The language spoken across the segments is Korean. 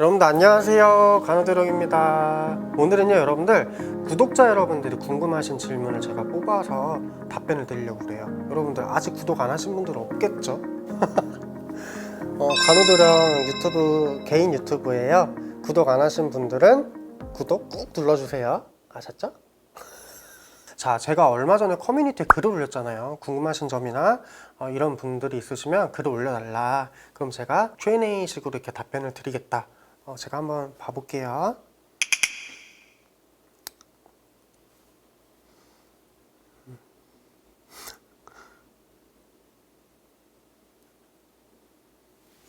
여러분들 안녕하세요 간호드럭입니다 오늘은요 여러분들 구독자 여러분들이 궁금하신 질문을 제가 뽑아서 답변을 드리려고 그래요 여러분들 아직 구독 안 하신 분들 없겠죠? 어, 간호드럭 유튜브 개인 유튜브예요 구독 안 하신 분들은 구독 꾹 눌러주세요 아셨죠? 자, 제가 얼마 전에 커뮤니티에 글을 올렸잖아요. 궁금하신 점이나 어, 이런 분들이 있으시면 글을 올려달라. 그럼 제가 Q&A식으로 이렇게 답변을 드리겠다. 어, 제가 한번 봐볼게요.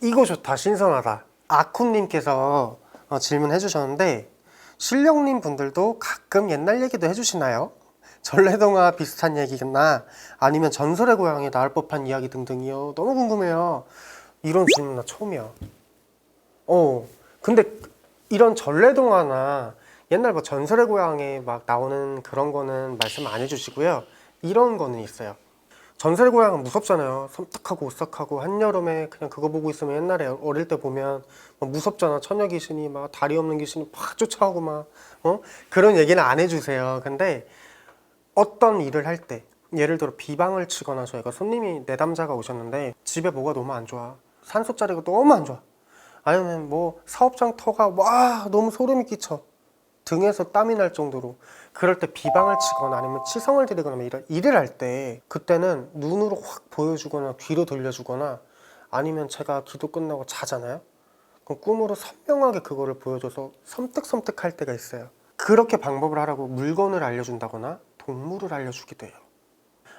이거 좋다, 신선하다. 아쿤님께서 어, 질문해 주셨는데, 실령님 분들도 가끔 옛날 얘기도 해주시나요? 전래동화 비슷한 얘기나 아니면 전설의 고향에 나올 법한 이야기 등등이요. 너무 궁금해요. 이런 질문 나 처음이야. 어, 근데 이런 전래동화나 옛날 뭐 전설의 고향에 막 나오는 그런 거는 말씀 안 해주시고요. 이런 거는 있어요. 전설의 고향은 무섭잖아요. 섬뜩하고 오싹하고 한여름에 그냥 그거 보고 있으면 옛날에 어릴 때 보면 막 무섭잖아. 처녀 귀신이 막 다리 없는 귀신이 막 쫓아오고 막 어? 그런 얘기는 안 해주세요. 근데 어떤 일을 할 때 예를 들어 비방을 치거나 저희가 손님이 내담자가 오셨는데 집에 뭐가 너무 안 좋아 산소 자리가 너무 안 좋아 아니면 뭐 사업장 터가 와 너무 소름이 끼쳐. 등에서 땀이 날 정도로. 그럴 때 비방을 치거나 아니면 치성을 드리거나 뭐 이런 일을 할 때 그때는 눈으로 확 보여주거나 귀로 들려주거나 아니면 제가 기도 끝나고 자잖아요? 그럼 꿈으로 선명하게 그거를 보여줘서 섬뜩섬뜩할 때가 있어요. 그렇게 방법을 하라고 물건을 알려준다거나 동물을 알려주기도 해요.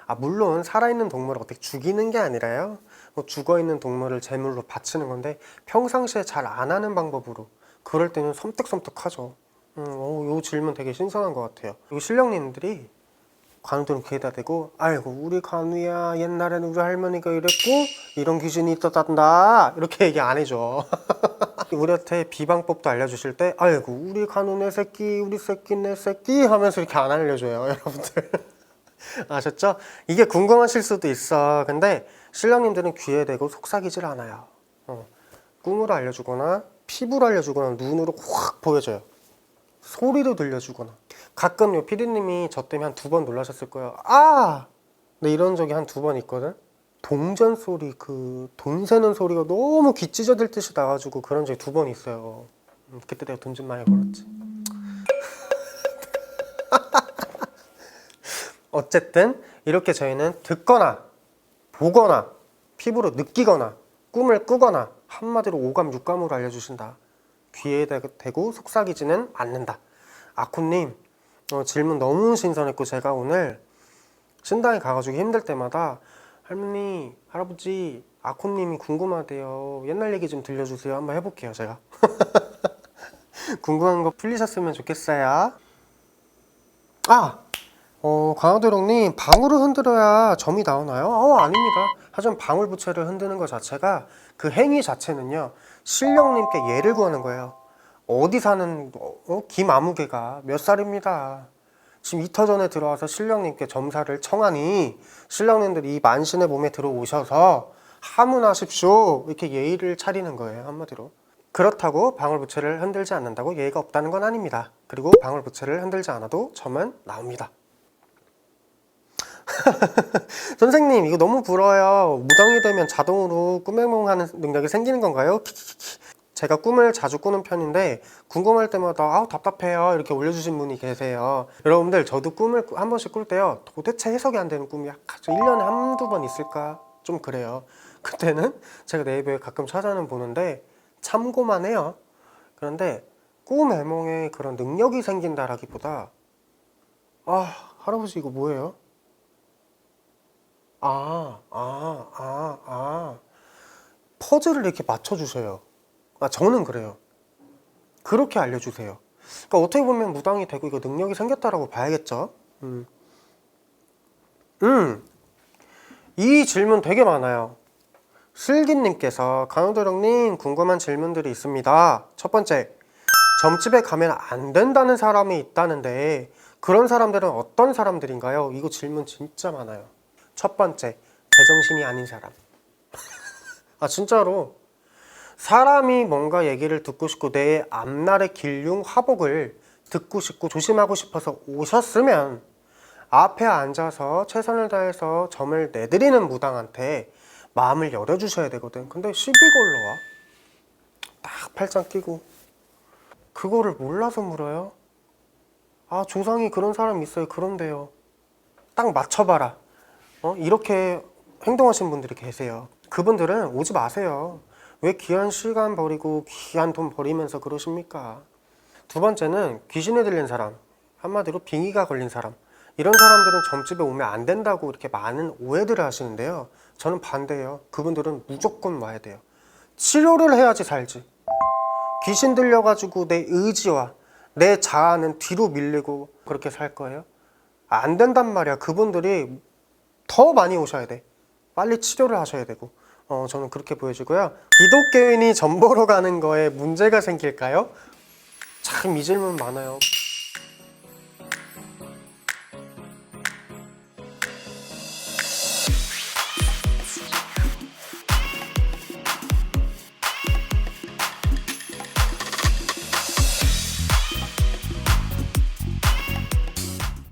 아 물론 살아있는 동물을 어떻게 죽이는 게 아니라요 뭐 죽어 있는 동물을 제물로 바치는 건데 평상시에 잘 안 하는 방법으로 그럴 때는 섬뜩섬뜩하죠. 음, 어, 요 질문 되게 신선한 것 같아요. 이 신령님들이 관우들은 귀에다 대고 아이고 우리 관우야 옛날에는 우리 할머니가 이랬고 이런 귀신이 있었단다. 이렇게 얘기 안 해줘. 우리한테 비방법도 알려주실 때 아이고 우리 간우 내 새끼 우리 새끼 내 새끼. 하면서 이렇게 안 알려줘요 여러분들. 아셨죠? 이게 궁금하실 수도 있어. 근데 신랑님들은 귀에 대고 속삭이질 않아요 어. 꿈으로 알려주거나 피부로 알려주거나 눈으로 확 보여줘요 소리로 들려주거나 가끔 요 피디님이 저 때문에 한 두 번 놀라셨을 거예요 아! 네, 이런 적이 한 두 번 있거든 동전 소리 그 돈 세는 소리가 너무 귀 찢어질 듯이 나가지고 그런 적이 두 번 있어요. 음, 그때 내가 돈 좀 많이 벌었지. 어쨌든 이렇게 저희는 듣거나 보거나 피부로 느끼거나 꿈을 꾸거나 한마디로 오감 육감으로 알려주신다. 귀에 대- 대고 속삭이지는 않는다. 아쿠님 어, 질문 너무 신선했고 제가 오늘 신당에 가가지고 힘들 때마다 할머니, 할아버지, 아코님이 궁금하대요. 옛날 얘기 좀 들려주세요. 한번 해볼게요, 제가. 궁금한 거 풀리셨으면 좋겠어요. 아! 어, 강화도령님, 방울을 흔들어야 점이 나오나요? 어, 아닙니다. 하지만 방울 부채를 흔드는 것 자체가 그 행위 자체는요, 신령님께 예를 구하는 거예요. 어디 사는, 어, 김아무개가 몇 살입니다. 지금 이터 전에 들어와서 신령님께 점사를 청하니 신령님들이 이 만신의 몸에 들어오셔서 하문하십시오 이렇게 예의를 차리는 거예요 한마디로 그렇다고 방울부채를 흔들지 않는다고 예의가 없다는 건 아닙니다 그리고 방울부채를 흔들지 않아도 점은 나옵니다 선생님 이거 너무 불어요. 무당이 되면 자동으로 꿈해몽하는 능력이 생기는 건가요? 제가 꿈을 자주 꾸는 편인데 궁금할 때마다 아우 답답해요. 이렇게 올려주신 분이 계세요. 여러분들 저도 꿈을 꾸- 한 번씩 꿀 때요. 도대체 해석이 안 되는 꿈이 저 1년에 한두 번 있을까? 좀 그래요. 그때는 제가 네이버에 가끔 찾아는 보는데 참고만 해요. 그런데 꿈 해몽에 그런 능력이 생긴다라기보다 아 할아버지 이거 뭐예요? 아, 아, 아, 아. 퍼즐을 이렇게 맞춰주셔요. 아, 저는 그래요. 그렇게 알려주세요. 그러니까 어떻게 보면 무당이 되고 이거 능력이 생겼다라고 봐야겠죠. 음. 음. 이 질문 되게 많아요. 슬기님께서 강호도령님 궁금한 질문들이 있습니다. 첫 번째, 점집에 가면 안 된다는 사람이 있다는데 그런 사람들은 어떤 사람들인가요? 이거 질문 진짜 많아요. 첫 번째, 제정신이 아닌 사람. 아 진짜로 사람이 뭔가 얘기를 듣고 싶고 내 앞날의 길흉 화복을 듣고 싶고 조심하고 싶어서 오셨으면 앞에 앉아서 최선을 다해서 점을 내드리는 무당한테 마음을 열어주셔야 되거든. 근데 시비 걸러 와. 딱 팔짱 끼고 그거를 몰라서 물어요. 아 조상이 그런 사람 있어요. 그런데요. 딱 맞춰봐라. 어? 이렇게 행동하시는 분들이 계세요. 그분들은 오지 마세요. 왜 귀한 시간 버리고 귀한 돈 버리면서 그러십니까? 두 번째는 귀신에 들린 사람, 한마디로 빙의가 걸린 사람. 이런 사람들은 점집에 오면 안 된다고 이렇게 많은 오해들을 하시는데요. 저는 반대예요. 그분들은 무조건 와야 돼요. 치료를 해야지 살지. 귀신 들려가지고 내 의지와 내 자아는 뒤로 밀리고 그렇게 살 거예요? 안 된단 말이야. 그분들이 더 많이 오셔야 돼. 빨리 치료를 하셔야 되고. 어, 저는 그렇게 보여지고요. 기독교인이 점 보러 가는 거에 문제가 생길까요? 참 이 질문 많아요.